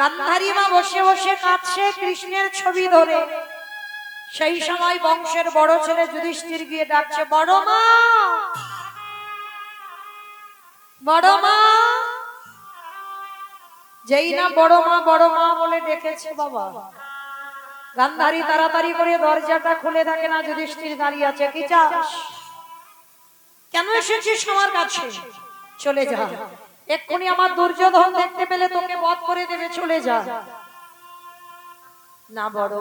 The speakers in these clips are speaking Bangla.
গান্ধারী মা বসে বসে কাঁদছে কৃষ্ণের ছবি ধরে। সেই সময় বংশের বড় ছেলে যুধিষ্ঠির গিয়ে ডাকছে, বড় মা! বড় মা! যেই না বড় মা বড় মা বলে ডেকেছে বাবা। গান্ধারী তাড়াতাড়ি করে দরজাটা খুলে থাকে না যুধিষ্ঠির দাঁড়িয়ে আছে, কি চাস? কেন এসেছিস আমার কাছে? চলে যা। এক্ষুনি আমার দুর্যোধন দেখতে পেলে তোকে বধ করে দেবে, চলে যা। না বড়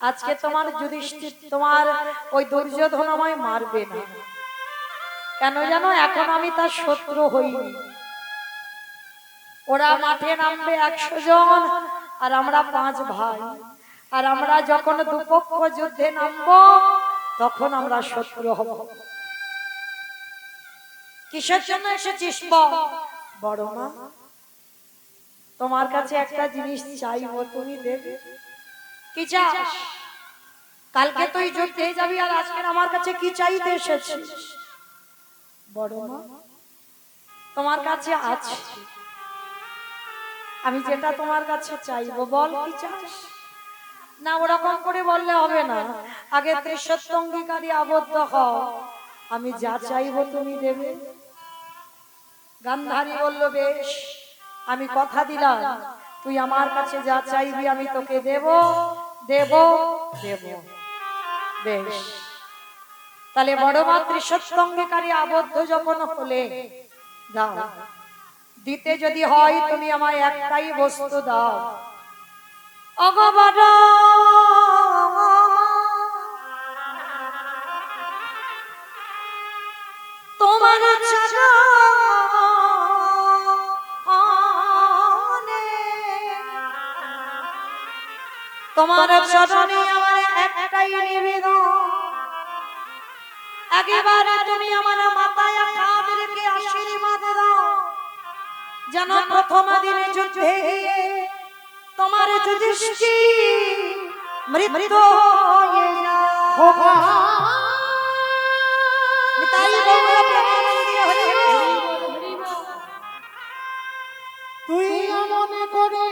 আজকে তোমার যুধিষ্ঠির, তোমার ওই দুর্যোধন আমায় মারবে না। কেন জানো, এখন আমি তার শত্রু হইনি। ওরা মাঠে নামবে একশো জন, আর আমরা পাঁচ ভাই। আর আমরা যখন দুপক্ষ যুদ্ধে নামবো, তখন আমরা শত্রু হব। কিসের জন্য এসেছিস বড় মা তোমার কাছে একটা জিনিস চাইব তুমি দেবে। কি চাস? কালকে তুই যুদ্ধে যাবি আর আজকে আমার কাছে কি চাইতে এসেছিস? বড় মা তোমার কাছে আছে। আমি যেটা তোমার কাছে চাইব বল কি চাস? না ওরকম করে বললে হবে না। আগে ত্রিসত্য অঙ্গীকারী আবদ্ধ হও। আমি যা চাইব তুমি দেবে। গান্ধারী বলল বেশ আমি কথা দিলাম। তুই আমার কাছে যা চাইবি আমি তোকে দেব। দেব। দেব বেশ। তাহলে বড় মাতৃ সত্যঙ্গীকারী আবদ্ধ যখন হলে দাও। দিতে যদি হয় তুমি আমায় একটাই বস্তু দাও। অগবড় তোমার তোমার চরণে আমার একটাই নিবেদন। একেবারে তুমি আমার মাথায় কাঁদকে আশীর্বাদ দাও। যেন প্রথম দিনে যুদ্ধে তোমার যুধিষ্ঠি মৃত্যু হয়ে যায়। তুই মনে করে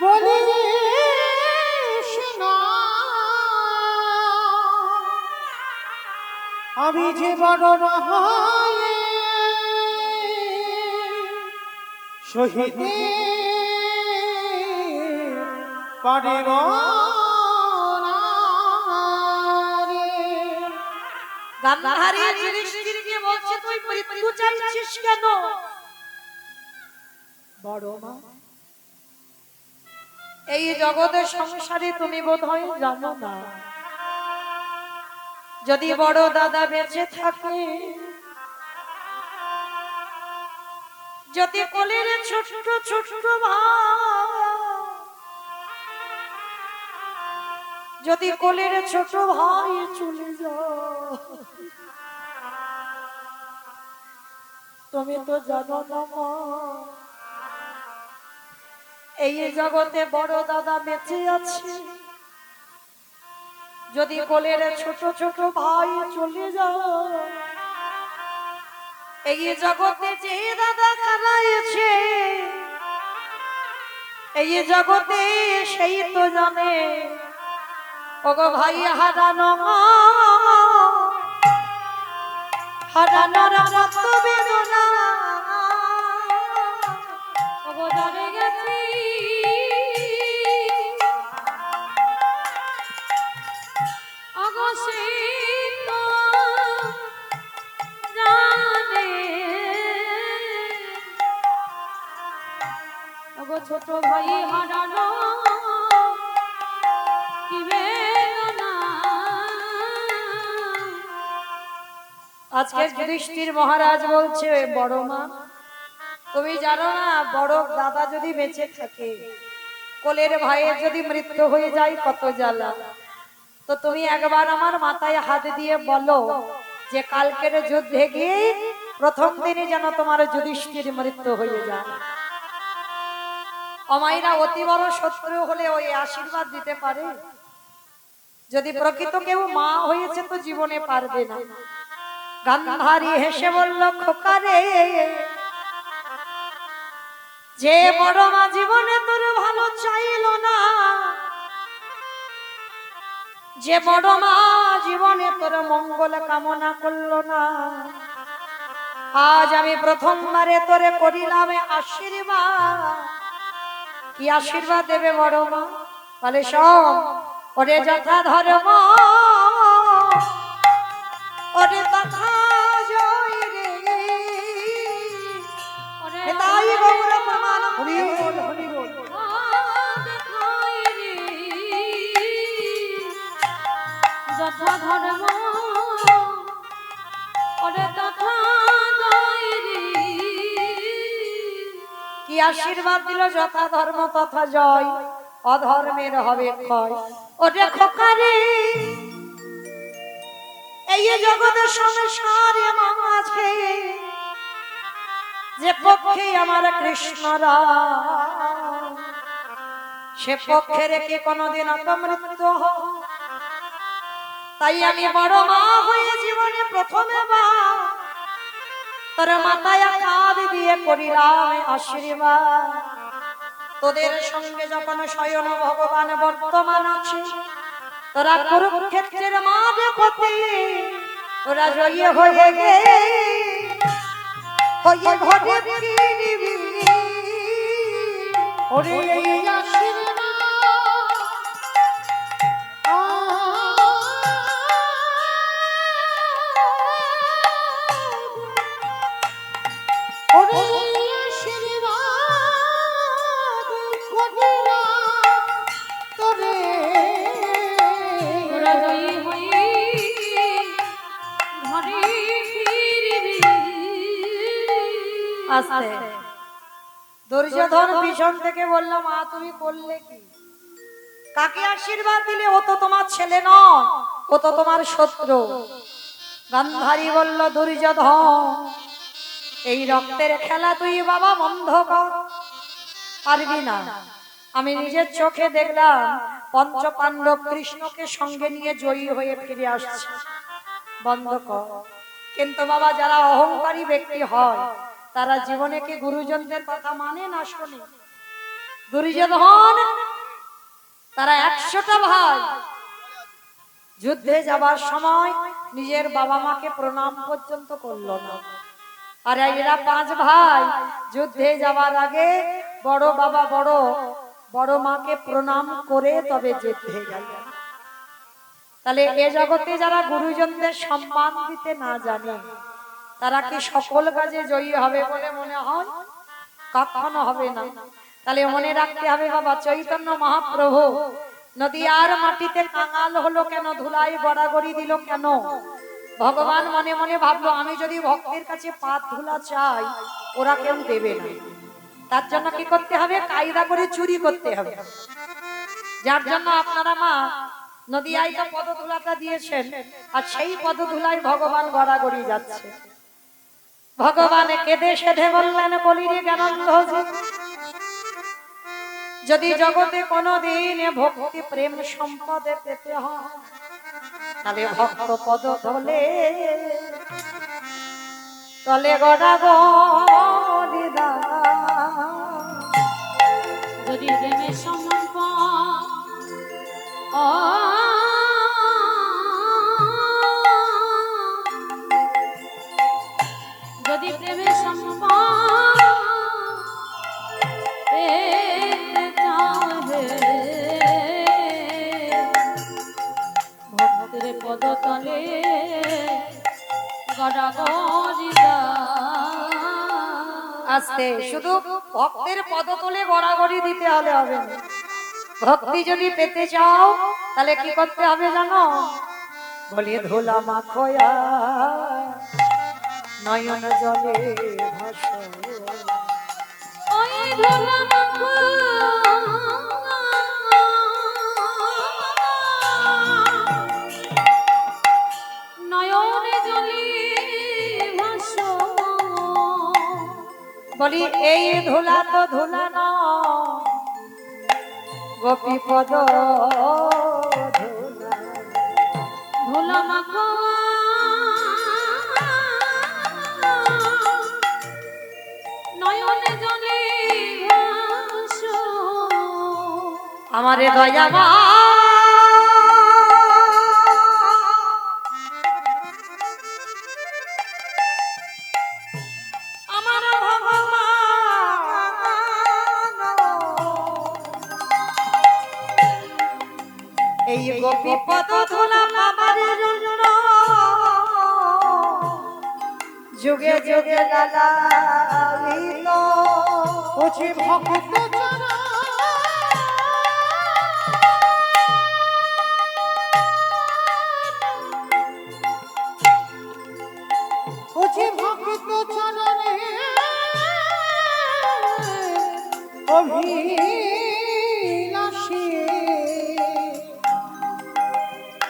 বলিস না আমি যে বড় নয় শহীদ পারিব কেন? বড় মা, এই জগতের সংসারে তুমি বোধ হয় জানো না। যদি বড় দাদা বেঁচে থাকে, যদি কোলের ছোট্ট ছোট্ট ভাই যদি কোলের ছোট ভাই চলে যাও তুমি তো জানো না এই জগতে বড় দাদা বেঁচে আছে। যদি কোলের ছোট ছোট ভাই চলে যাও এই জগতে যে দাদা খারাইছে এই জগতে সেই তো জানে। ওগো ভাই, হারানো হারানোর মত যুধিষ্ঠির মহারাজ বলছে, বড় মা, তুমি জানো না, বড় দাদা যদি বেঁচে থাকে, কোলের ভাইয়ের যদি মৃত্যু হয়ে যায়, কত জ্বালা। তো তুমি একবার আমার মাথায় হাত দিয়ে বলো যে কালকের যুদ্ধে গিয়ে প্রথম দিনে যেন তোমার যুধিষ্ঠির মৃত্যু হয়ে যায়। অমাইরা অতি বড় শত্রু হলে ওই আশীর্বাদ দিতে পারে। যদি প্রকৃত কেউ মা হয়েছে তো জীবনে পারবে না। গান্ধারী হেসে বলল, খোকারে, যে বড় মা জীবনে তোর ভালো চাইল না, যে বড় মা জীবনে তোর মঙ্গল কামনা করল না, আজ আমি প্রথমবারে তোরে করিলাম আশীর্বাদ। কি আশীর্বাদ দেবে বড় মা? বলে সব ওরে যথা ধর্ম ওরে তথা কি আশীর্বাদ দিল যথা ধর্ম তথা জয়? অধর্মের হবে ক্ষয়। ওরে খোকারে এই জগতের সংসারে মাঝে যে পক্ষে আমার কৃষ্ণ রাম সে পক্ষে রেখে কোনোদিন অপমৃত্যু হয় তাই আমি বড় মা হয়ে জীবনে প্রথমে বা তোর মাথায় কাঁধ দিয়ে করিলাম আশীর্বাদ। তোদের সঙ্গে যখন স্বয়ং ভগবান বর্তমান আছে, তোরা কুরুক্ষেত্রের মাঝে ক্ষতি তোরা জয়ী হয়ে গে হয়ে ঘরে ওরে এই পিছন থেকে বললাম মা তুমি করলে কি? কাকে আশীর্বাদ দিলে? ও তো তোমার ছেলে নয়, ও তো তোমার শত্রু। গান্ধারী বলল, দুর্যোধন, এই রক্তের খেলা তুই বাবা বন্ধ কর। পারবি না। আমি নিজের চোখে দেখলাম পঞ্চ পাণ্ডব কৃষ্ণকে সঙ্গে নিয়ে জয়ী হয়ে ফিরে আসছে। বন্ধ কর। কিন্তু বাবা, যারা অহংকারী ব্যক্তি হয়, তারা জীবনে কি গুরুজনদের কথা মানে না শোনে? দুর্যোধন, তারা একশোটা ভাই। যুদ্ধে যাবার সময় নিজের বাবা মাকে প্রণাম পর্যন্ত করল না। আর এরা পাঁচ ভাই। যুদ্ধে যাবার আগে বড় বাবা বড় বড় মাকে প্রণাম করে তবে যুদ্ধে গেল তাহলে এ জগতে যারা গুরুজনদের সম্মান দিতে না জানে, তারা কি সকল কাজে জয়ী হবে বলে মনে হয়? কখনো হবে না। তাহলে মনে রাখতে হবে, বাবা, চৈতন্য মহাপ্রভু নদীয়ার মাটিতে কাঙাল হলো কেন? ধুলাই গড়াগড়ি দিল কেন? ভগবান মনে মনে ভাবলো, আমি যদি ভক্তের কাছে পাত ধুলা চাই, ওরা কেউ দেবে না। তার জন্য কি করতে হবে? কায়দা করে চুরি করতে হবে। যার জন্য আপনারা মা নদীয়ায় তো পদধুলাটা দিয়েছেন, আর সেই পদধুলাই ভগবান গড়াগড়ি যাচ্ছে। ভগবান কেঁদে সেধে বললেন বলিরে জ্ঞানন্দ যদি জগতে কোনদিন ভক্তি প্রেম সম্পদে পেতে হয় তাহলে ভক্ত পদ ধলে তলে গড়া শুধু ভক্তের পদতলে গড়াগড়ি দিতে হলে হবে। ভক্তি যদি পেতে চাও, তাহলে কি করতে হবে জানো? বলি ধুলা মাখয়া নয়ন জলে ভাসো ধুলা মাখো বলি এই ধুলা তো ধুলা ন গোপী পদ ধুলা। মাখো নয়নে জলে আমারে দয়া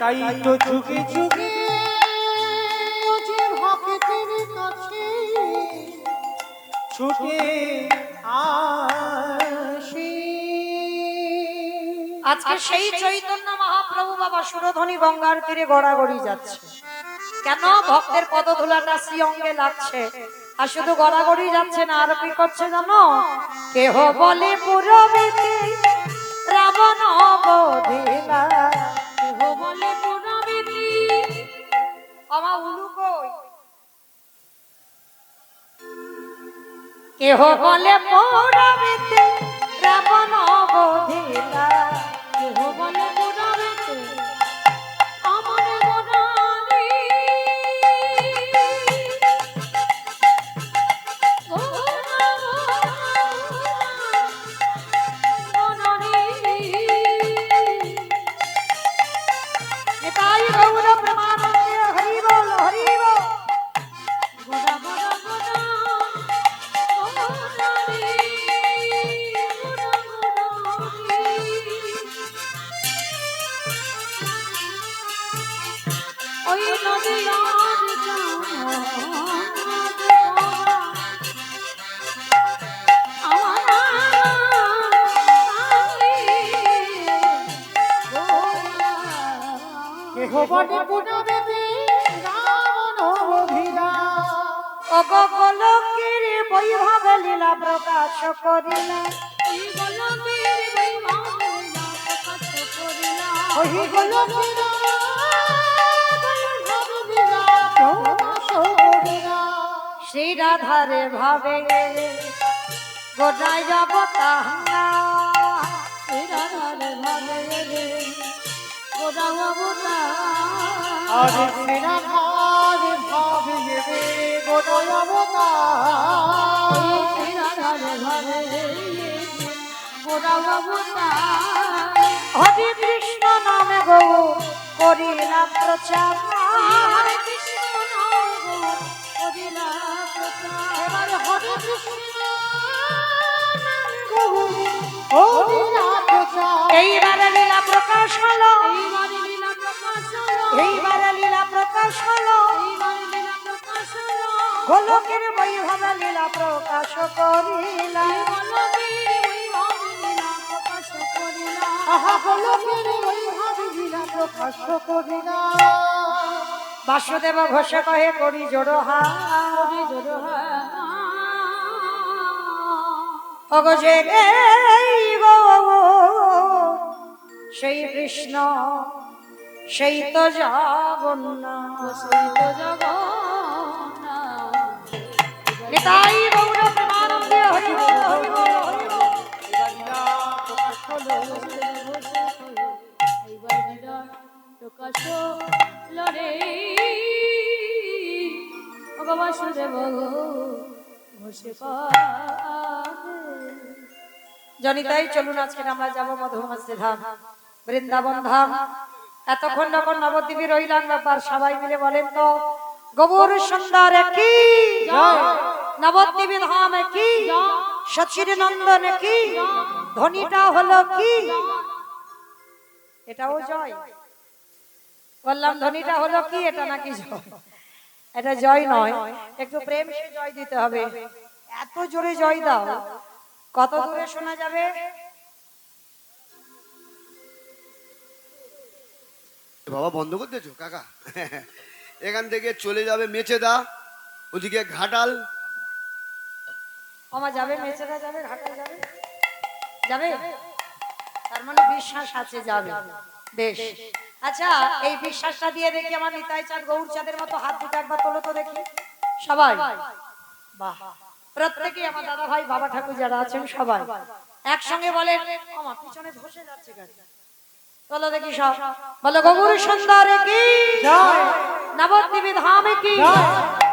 তাই তো যুগে যুগে ভক্তের কাছে ছুটে আজকে সেই চৈতন্য মহাপ্রভু বাবা সুরধ্বনি গঙ্গার তীরে গড়াগড়ি যাচ্ছে। কেন? ভক্তের পদধুলাটা শ্রী অঙ্গে লাগছে। আর শুধু গড়াগড়ি যাচ্ছে না আর কি করছে জানো? কেহ বলে পুরবিতে রাবণ বধিলা কেহ বলে পুরবিতে রাবণ বধিলা কেহ বলে ওই নদী আর কেহ বটে? পুনবেতে রাবণ অভিরা অগোলকের বৈভব লীলা প্রকাশ করিলা। ওহি শ্রী রাধারে ভাবে গোটায় যাব তাহা আর সেরা ভার ভাবিয়ে রে গোদয় অবতার। হরে কৃষ্ণ নামে গৌ করিলা প্রচার এইবারে লীলা প্রকাশ হলো। এইবারে লীলা প্রকাশ হলো। গোলকের বৈভব লীলা প্রকাশ করিলা। বাসুদেব ঘোষ কহে, করি জোড়ো হা অগজে এই গো সেই কৃষ্ণ সেই তো প্রকাশ লড়ে বাসুদেব ঘোষে জনিতাই চলুন, আজকে আমরা যাব মধুমাসে ধাম। বৃন্দাবন ধাম। এতক্ষণ যখন নবদ্বীপে রইলাম ব্যাপার সবাই মিলে বলেন তো, গবুর সুন্দর কি নবদ্বীপে ধাম কি সচির নন্দন কি ধ্বনিটা হলো কি? এটাও জয়। বললাম ধ্বনিটা হলো কি? এটা নাকি এটা জয় নয়। একটু প্রেম সে জয় দিতে হবে। এত জোরে জয় দাও। কত দূরে শোনা যাবে? বাবা বন্ধ করে দিয়েছ কাকা? এখান থেকে চলে যাবে মেচেদা ওদিকে ঘাটাল। আমার যাবে মেচেরা যাবে ঘাটাল যাবে। যাবে? তার মানে বিশ্বাস আছে যাবে। বেশ। আচ্ছা এই বিশ্বাসটা দিয়ে দেখি আমার নিতাই চাঁদ গৌর চাঁদের মতো হাত দুটো একবার তোলো তো দেখি। সবাই। বাহ। প্রত্যেকে আমার দাদা ভাই বাবা ঠাকুর যারা আছেন সবাই একসঙ্গে বলেন আমার পিছনে ধসে যাচ্ছে গাড়ি। বলো দেখি সব। বলো গৌর সুন্দর কি? নবদ্বীপ ধাম কি?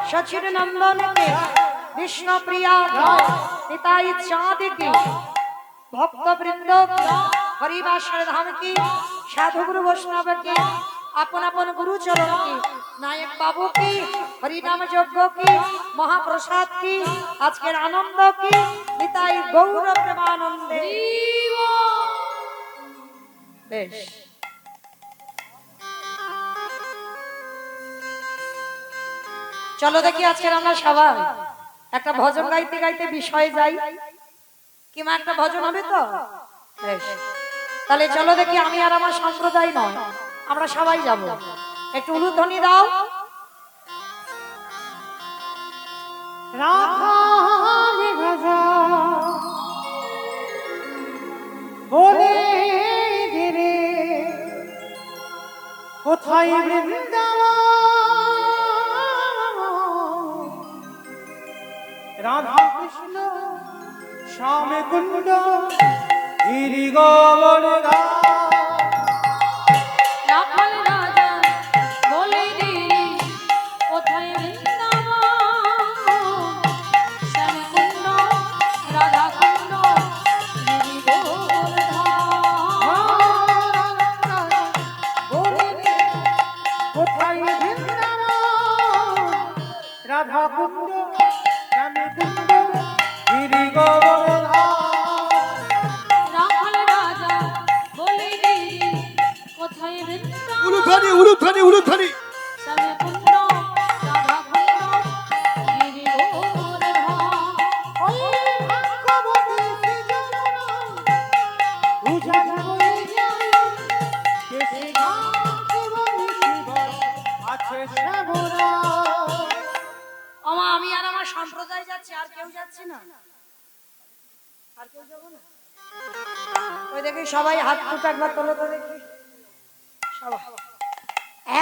সচিন নন্দন কি? বিষ্ণু প্রিয়া নিতাই চাঁদ কি? ভক্ত বৃন্দ কি? হরিবাসর ধাম কি? সাধু গুরু বৈষ্ণব কি? আপন আপন গুরু চরণ কি? নায়ক বাবু কি? হরিনাম যজ্ঞ কি? মহাপ্রসাদ কি? আজকের আনন্দ কি? নিতাই গৌর প্রেমানন্দে। বেশ। চলো দেখি আজকের আমরা সবাই। একটা ভজন গাইতে গাইতে বিষয়ে যাই। কিমা একটা ভজন হবে তো? বেশ। তাহলে চলো দেখি আমি আর আমার সম্প্রদায় নয়। আমরা সবাই যাব। একটু উলুধ্বনি দাও। কোথায় বৃন্দাবন রাধা কৃষ্ণ শ্যাম কুণ্ড গিরি গোবর্ধন রাখাল ওই দেখি সবাই হাত একবার সবাই।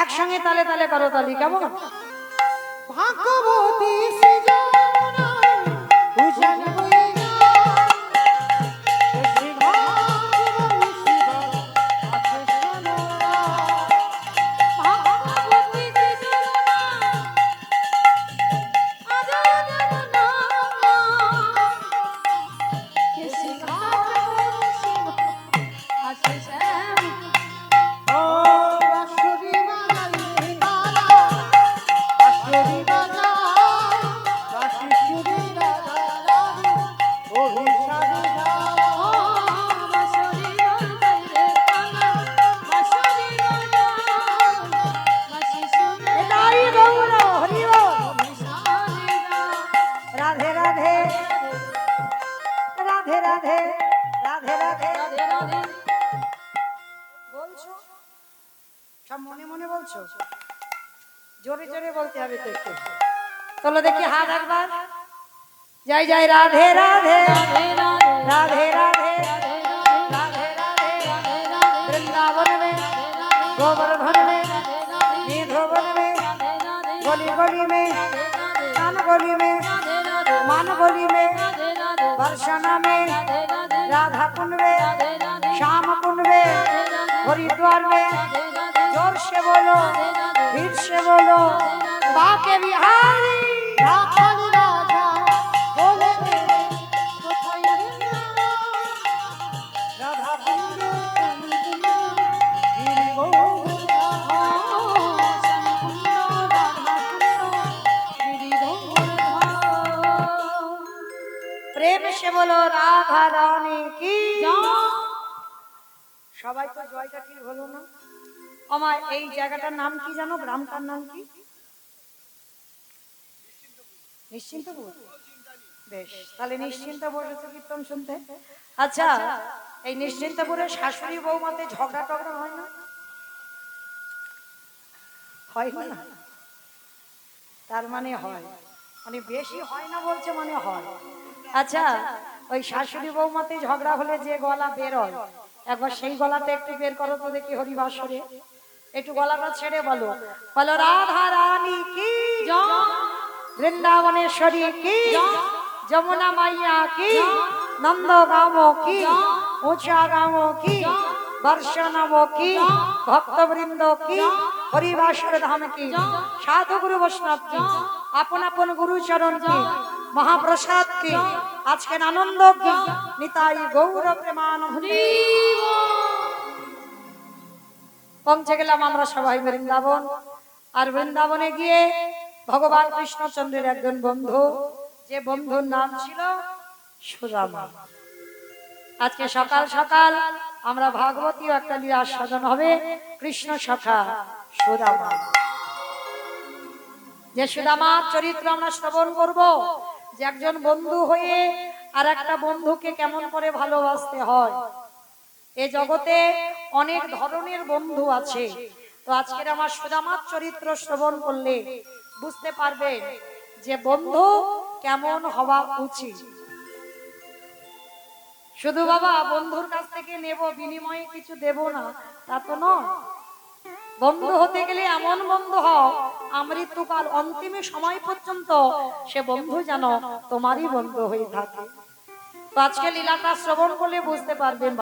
একসঙ্গে তালে তালে করো তালি কেমন? শ্রীজননী উজান যাই যাই রাধে রাধে রাধে রাধে রাধে রাধে রাধে राधे राधे राधे राधे वृंदावन में गोवर्धन में निधोवन में गली गली में कान गली में मान गली में बरसाना में राधा कुंड में श्याम कुंड में हरिद्वार में जोर से बोलो भीड़ से बोलो बाके बिहारी বলো রাধা রানী কি? সবাই তো জয়টা ঠিক হলো না। আমার এই জায়গাটার নাম কি জানো? গ্রামটার নাম কি? নিশ্চিন্তপুর। বেশ তাহলে কীর্তন শুনতে। আচ্ছা এই নিশ্চিন্তপুরে শাশুড়ি বৌমাতে ঝগড়া টগড়া হয় না? হয় না? তার মানে হয়। মানে বেশি হয় না বলছে মানে হয়। আচ্ছা ওই শাশুড়ি বৌমাতে ঝগড়া হলে যে গলা বের হয় একবার সেই গলাটা একটু বের করো তো দেখি হরিবাসরে একটু গলাটা ছেড়ে বলো বলো রাধা রানী কি বৃন্দাবনেশ্বরী কি যমুনা মাইয়া কি নন্দ গাম কি উঁচা গাম কি দর্শনব কি ভক্তবৃন্দ কি হরিবাসর ধাম কি সাধু গুরু বৈষ্ণব কি আপন আপন গুরু চরণ কি মহাপ্রসাদ কি আজকের আনন্দ নিতাই গৌর প্রেমানন্দ পৌঁছে গেলাম আমরা সবাই বৃন্দাবন। আর বৃন্দাবনে গিয়ে ভগবান কৃষ্ণচন্দ্রের একজন বন্ধু যে বন্ধুর নাম ছিল সুদামা। আজকে সকাল সকাল আমরা ভাগবতী একটা নিয়ে আস্বাদন হবে কৃষ্ণ সখা সুদামা। যে সুদামার চরিত্র আমরা শ্রবণ করব যে একজন বন্ধু হয়ে আর একটা বন্ধুকে কেমন করে ভালোবাসতে হয়? এ জগতে অনেক ধরনের বন্ধু আছে। তো আজকের আমার সুদামার চরিত্র শ্রবণ করলে বুঝতে পারবেন যে বন্ধু কেমন হওয়া উচিত। শুধু বাবা, বন্ধুর কাছ থেকে নেব, বিনিময়ে কিছু দেব না, তা তো নয়। বন্ধু হতে গেলে এমন বন্ধ হও, আমৃত্যুকাল অন্তিম সময় পর্যন্ত সে বন্ধু যেন তোমারই বন্ধ হয়ে থাকে। তো আজকে লীলাটা শ্রবণ করলে বুঝতে পারবেন